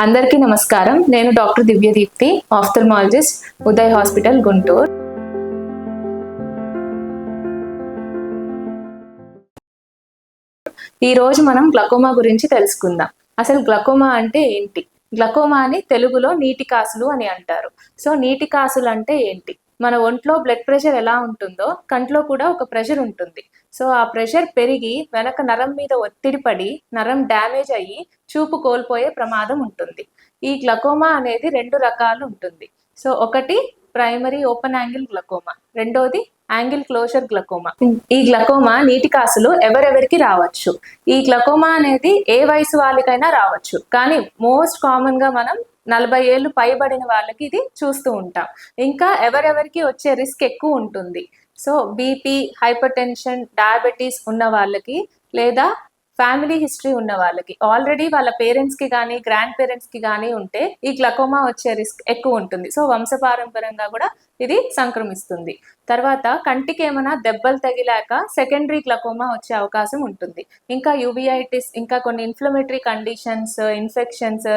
అందరికీ నమస్కారం. నేను doctor Divyadeepthi ophthalmologist Uday hospital Guntur. ఈ రోజు మనం గ్లకోమా గురించి తెలుసుకుందాం. అసలు గ్లకోమా అంటే ఏంటి? గ్లకోమా అని తెలుగులో నీటి కాసులు అని అంటారు. సో నీటి కాసులు అంటే ఏంటి? మన ఒంట్లో బ్లడ్ ప్రెషర్ ఎలా ఉంటుందో కంట్లో కూడా ఒక ప్రెషర్ ఉంటుంది. సో ఆ ప్రెషర్ పెరిగి వెనక నరం మీద ఒత్తిడి పడి నరం డ్యామేజ్ అయ్యి చూపు కోల్పోయే ప్రమాదం ఉంటుంది. ఈ గ్లకోమా అనేది రెండు రకాలు ఉంటుంది. సో ఒకటి ప్రైమరీ ఓపెన్ యాంగిల్ గ్లకోమా రెండోది యాంగిల్ క్లోజర్ గ్లకోమా ఈ గ్లకోమా నీటి కాసులు ఎవరెవరికి రావచ్చు? ఈ గ్లకోమా అనేది ఏ వయసు వాళ్ళకైనా రావచ్చు. కానీ మోస్ట్ కామన్గా మనం నలభై ఏళ్ళు పైబడిన వాళ్ళకి ఇది చూస్తూ ఉంటాం. ఇంకా ఎవరెవరికి వచ్చే రిస్క్ ఎక్కువ ఉంటుంది. So BP hypertension diabetes ఉన్న వాళ్ళకి లేదా ఫ్యామిలీ హిస్టరీ ఉన్న వాళ్ళకి ఆల్రెడీ వాళ్ళ పేరెంట్స్కి కానీ గ్రాండ్ పేరెంట్స్కి కానీ ఉంటే ఈ గ్లకోమా వచ్చే రిస్క్ ఎక్కువ ఉంటుంది. సో వంశపారంపరంగా కూడా ఇది సంక్రమిస్తుంది. తర్వాత కంటికి ఏమైనా దెబ్బలు తగిలాక సెకండరీ గ్లకోమా వచ్చే అవకాశం ఉంటుంది. ఇంకా యూబిఐటిస్ ఇంకా కొన్ని ఇన్ఫ్లమేటరీ కండిషన్స్ ఇన్ఫెక్షన్స్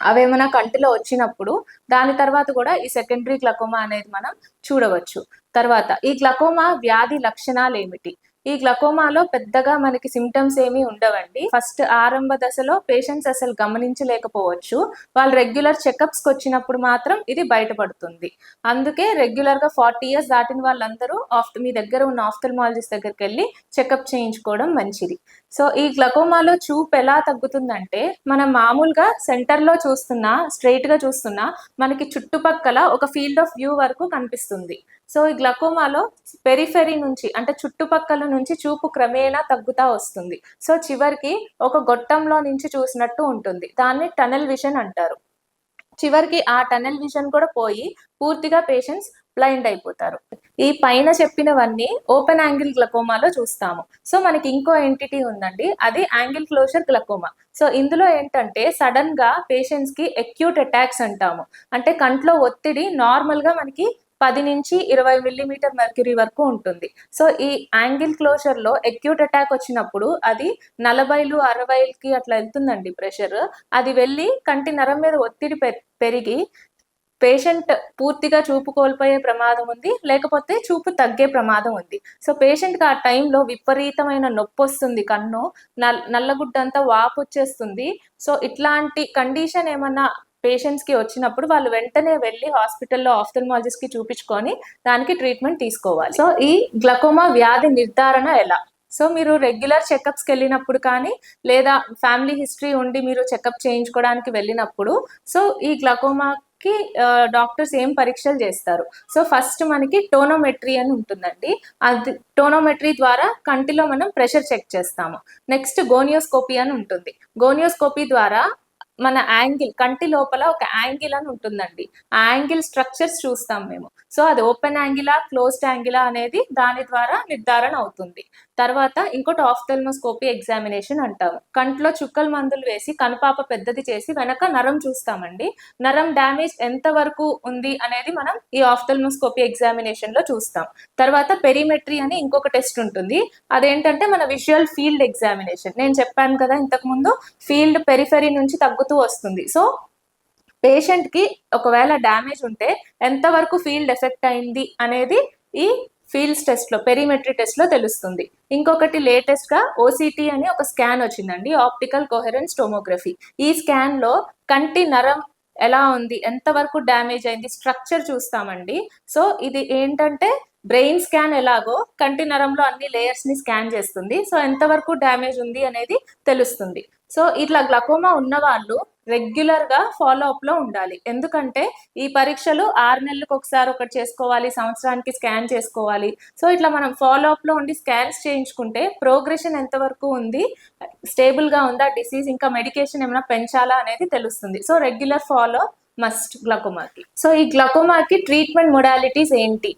అవేమైనా కంటిలో వచ్చినప్పుడు దాని తర్వాత కూడా ఈ సెకండరీ గ్లకోమా అనేది మనం చూడవచ్చు. తర్వాత ఈ గ్లకోమా వ్యాధి లక్షణాలు ఏమిటి ఈ గ్లకోమాలో పెద్దగా మనకి సిమ్టమ్స్ ఏమీ ఉండవండి. ఫస్ట్ ఆరంభ దశలో పేషెంట్స్ అసలు గమనించలేకపోవచ్చు. వాళ్ళు రెగ్యులర్ చెకప్స్కి వచ్చినప్పుడు మాత్రం ఇది బయటపడుతుంది. అందుకే రెగ్యులర్గా ఫార్టీ ఇయర్స్ దాటిన వాళ్ళందరూ ఆఫ్ మీ దగ్గర ఉన్న ఆఫ్థల్మాలజిస్ట్ దగ్గరికి వెళ్ళి చెకప్ చేయించుకోవడం మంచిది. సో ఈ గ్లకోమాలో చూపు ఎలా తగ్గుతుందంటే మనం మామూలుగా సెంటర్లో చూస్తున్నా స్ట్రైట్గా చూస్తున్నా మనకి చుట్టుపక్కల ఒక ఫీల్డ్ ఆఫ్ వ్యూ వరకు కనిపిస్తుంది. సో ఈ గ్లకోమాలో పెరిఫెరీ నుంచి అంటే చుట్టుపక్కల నుంచి చూపు క్రమేణా తగ్గుతా వస్తుంది. సో చివరికి ఒక గొట్టంలో నుంచి చూసినట్టు ఉంటుంది. దాన్ని టనల్ విజన్ అంటారు. చివరికి ఆ టనల్ విజన్ కూడా పోయి పూర్తిగా పేషెంట్స్ బ్లైండ్ అయిపోతారు. ఈ పైన చెప్పినవన్నీ ఓపెన్ యాంగిల్ గ్లకోమాలో చూస్తాము. సో మనకి ఇంకో ఎంటిటీ ఉందండి. అది యాంగిల్ క్లోజర్ గ్లకోమా. సో ఇందులో ఏంటంటే సడన్గా పేషెంట్స్కి అక్యూట్ అటాక్స్ అంటాము. అంటే కంట్లో ఒత్తిడి నార్మల్గా మనకి పది నుంచి ఇరవై మిల్లీమీటర్ మెర్క్యూరీ వరకు ఉంటుంది. సో ఈ యాంగిల్ క్లోజర్లో అక్యూట్ అటాక్ వచ్చినప్పుడు అది నలభైలు అరవైలకి అట్లా వెళ్తుందండి ప్రెషర్. అది వెళ్ళి కంటి నరం మీద ఒత్తిడి పె- పెరిగి పేషెంట్ పూర్తిగా చూపు కోల్పోయే ప్రమాదం ఉంది. లేకపోతే చూపు తగ్గే ప్రమాదం ఉంది. సో పేషెంట్కి ఆ టైంలో విపరీతమైన నొప్పి వస్తుంది కన్ను. నల్ నల్లగుడ్డంతా వాపు వచ్చేస్తుంది. సో ఇట్లాంటి కండిషన్ ఏమన్నా పేషెంట్స్కి వచ్చినప్పుడు వాళ్ళు వెంటనే వెళ్ళి హాస్పిటల్లో ఆఫ్థల్మాలజిస్ట్కి చూపించుకొని దానికి ట్రీట్మెంట్ తీసుకోవాలి. సో ఈ గ్లకోమా వ్యాధి నిర్ధారణ ఎలా? సో మీరు రెగ్యులర్ చెకప్స్కి వెళ్ళినప్పుడు కానీ లేదా ఫ్యామిలీ హిస్టరీ ఉండి మీరు చెకప్ చేయించుకోవడానికి వెళ్ళినప్పుడు సో ఈ గ్లకోమాకి డాక్టర్స్ ఏం పరీక్షలు చేస్తారు? సో ఫస్ట్ మనకి టోనోమెట్రీ అని ఉంటుందండి. అది టోనోమెట్రీ ద్వారా కంటిలో మనం ప్రెషర్ చెక్ చేస్తాము. నెక్స్ట్ గోనియోస్కోపీ అని ఉంటుంది. గోనియోస్కోపీ ద్వారా మన యాంగిల్ కంటి లోపల ఒక యాంగిల్ అని ఉంటుందండి. ఆ యాంగిల్ స్ట్రక్చర్స్ చూస్తాం మేము. సో అది ఓపెన్ యాంగిలా క్లోజ్డ్ యాంగిలా అనేది దాని ద్వారా నిర్ధారణ అవుతుంది. తర్వాత ఇంకోటి ఆఫ్థల్మోస్కోపీ ఎగ్జామినేషన్ అంటాము. కంట్లో చుక్కల మందులు వేసి కనుపాప పెద్దది చేసి వెనక నరం చూస్తామండి. నరం డ్యామేజ్ ఎంత వరకు ఉంది అనేది మనం ఈ ఆఫ్థల్మోస్కోపీ ఎగ్జామినేషన్లో చూస్తాం. తర్వాత పెరిమెట్రీ అని ఇంకొక టెస్ట్ ఉంటుంది. అదేంటంటే మన విజువల్ ఫీల్డ్ ఎగ్జామినేషన్. నేను చెప్పాను కదా ఇంతకు ముందు ఫీల్డ్ పెరిఫెరీ నుంచి తగ్గుతుంది తగ్గుతూ వస్తుంది. సో పేషెంట్కి ఒకవేళ డ్యామేజ్ ఉంటే ఎంతవరకు ఫీల్డ్ ఎఫెక్ట్ అయింది అనేది ఈ ఫీల్డ్స్ టెస్ట్లో పెరిమెట్రీ టెస్ట్లో తెలుస్తుంది. ఇంకొకటి లేటెస్ట్గా ఓసీటీ ఓసిటీ అని ఒక స్కాన్ వచ్చిందండి ఆప్టికల్ కోహరెన్స్ టోమోగ్రఫీ ఈ స్కాన్లో కంటి నరం ఎలా ఉంది ఎంతవరకు డ్యామేజ్ అయింది స్ట్రక్చర్ చూస్తామండి. సో ఇది ఏంటంటే బ్రెయిన్ స్కాన్ ఎలాగో కంటి నరంలో అన్ని లేయర్స్ని స్కాన్ చేస్తుంది. సో ఎంతవరకు డ్యామేజ్ ఉంది అనేది తెలుస్తుంది. సో ఇట్లా గ్లకోమా ఉన్న వాళ్ళు రెగ్యులర్గా ఫాలో అప్లో ఉండాలి. ఎందుకంటే ఈ పరీక్షలు ఆరు నెలలకు ఒకసారి ఒకటి చేసుకోవాలి సంవత్సరానికి స్కాన్ చేసుకోవాలి. సో ఇట్లా మనం ఫాలో అప్లో ఉండి స్కాన్స్ చేయించుకుంటే ప్రోగ్రెషన్ ఎంతవరకు ఉంది స్టేబుల్గా ఉందా డిసీజ్ ఇంకా మెడికేషన్ ఏమైనా పెంచాలా అనేది తెలుస్తుంది. సో రెగ్యులర్ ఫాలో మస్ట్ గ్లకోమాకి సో ఈ గ్లకోమాకి ట్రీట్మెంట్ మొడాలిటీస్ ఏంటి?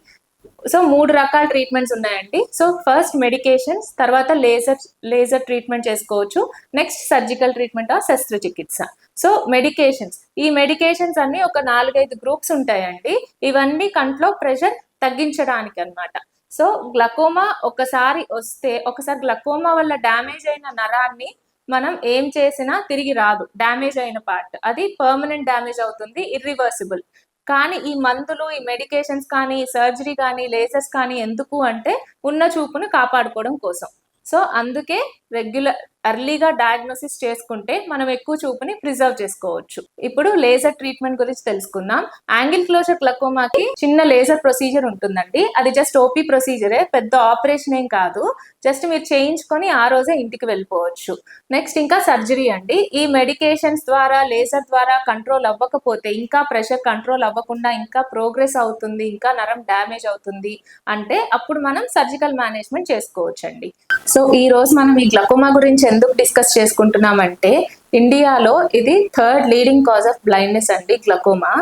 సో మూడు రకాల ట్రీట్మెంట్స్ ఉన్నాయండి. సో ఫస్ట్ మెడికేషన్స్ తర్వాత లేజర్ లేజర్ ట్రీట్మెంట్ చేసుకోవచ్చు. నెక్స్ట్ సర్జికల్ ట్రీట్మెంట్ ఆ శస్త్రచికిత్స. సో మెడికేషన్స్ ఈ మెడికేషన్స్ అన్ని ఒక నాలుగైదు గ్రూప్స్ ఉంటాయండి. ఇవన్నీ కంట్లో ప్రెషర్ తగ్గించడానికి అన్నమాట సో గ్లకోమా ఒకసారి వస్తే ఒకసారి గ్లకోమా వల్ల డ్యామేజ్ అయిన నరాన్ని మనం ఏం చేసినా తిరిగి రాదు. డ్యామేజ్ అయిన పార్ట్ అది పర్మనెంట్ డ్యామేజ్ అవుతుంది ఇర్రివర్సిబుల్ కానీ ఈ మందులు ఈ మెడికేషన్స్ కానీ సర్జరీ కానీ లేజర్స్ కానీ ఎందుకు అంటే ఉన్న చూపును కాపాడుకోవడం కోసం. సో అందుకే రెగ్యులర్ ఎర్లీగా డయాగ్నోసిస్ చేసుకుంటే మనం ఎక్కువ చూపుని ప్రిజర్వ్ చేసుకోవచ్చు. ఇప్పుడు లేజర్ ట్రీట్మెంట్ గురించి తెలుసుకుందాం. యాంగిల్ క్లోజర్ క్లకోమాకి చిన్న లేజర్ ప్రొసీజర్ ఉంటుందండి. అది జస్ట్ ఓపీ ప్రొసీజరే పెద్ద ఆపరేషన్ ఏం కాదు. జస్ట్ మీరు చేయించుకొని ఆ రోజే ఇంటికి వెళ్ళిపోవచ్చు. నెక్స్ట్ ఇంకా సర్జరీ అండి. ఈ మెడికేషన్స్ ద్వారా లేజర్ ద్వారా కంట్రోల్ అవ్వకపోతే ఇంకా ప్రెషర్ కంట్రోల్ అవ్వకుండా ఇంకా ప్రోగ్రెస్ అవుతుంది ఇంకా నరం డ్యామేజ్ అవుతుంది అంటే అప్పుడు మనం సర్జికల్ మేనేజ్మెంట్ చేసుకోవచ్చు అండి సో ఈ రోజు మనం ఈ గ్లకోమా గురించి ఎందుకు డిస్కస్ చేసుకుంటున్నామంటే ఇండియాలో ఇది third leading cause of blindness అండి glaucoma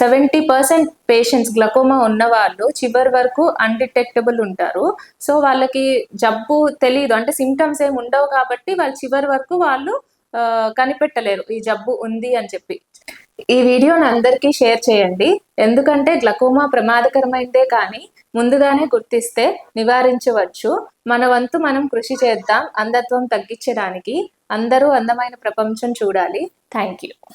seventy percent patients glaucoma ఉన్న వాళ్ళు చివరి వరకు అన్డిటెక్టబుల్ ఉంటారు. సో వాళ్ళకి జబ్బు తెలియదు అంటే సిమ్టమ్స్ ఏమి ఉండవు కాబట్టి వాళ్ళు చివరి వరకు వాళ్ళు కనిపెట్టలేరు. ఈ జబ్బు ఉంది అని చెప్పి. ఈ వీడియోని అందరికీ షేర్ చేయండి. ఎందుకంటే గ్లకోమా ప్రమాదకరమైందే కానీ ముందుగానే గుర్తిస్తే నివారించవచ్చు. మన వంతు మనం కృషి చేద్దాం. అంధత్వం తగ్గించడానికి అందరూ అందమైన ప్రపంచం చూడాలి. Thank you.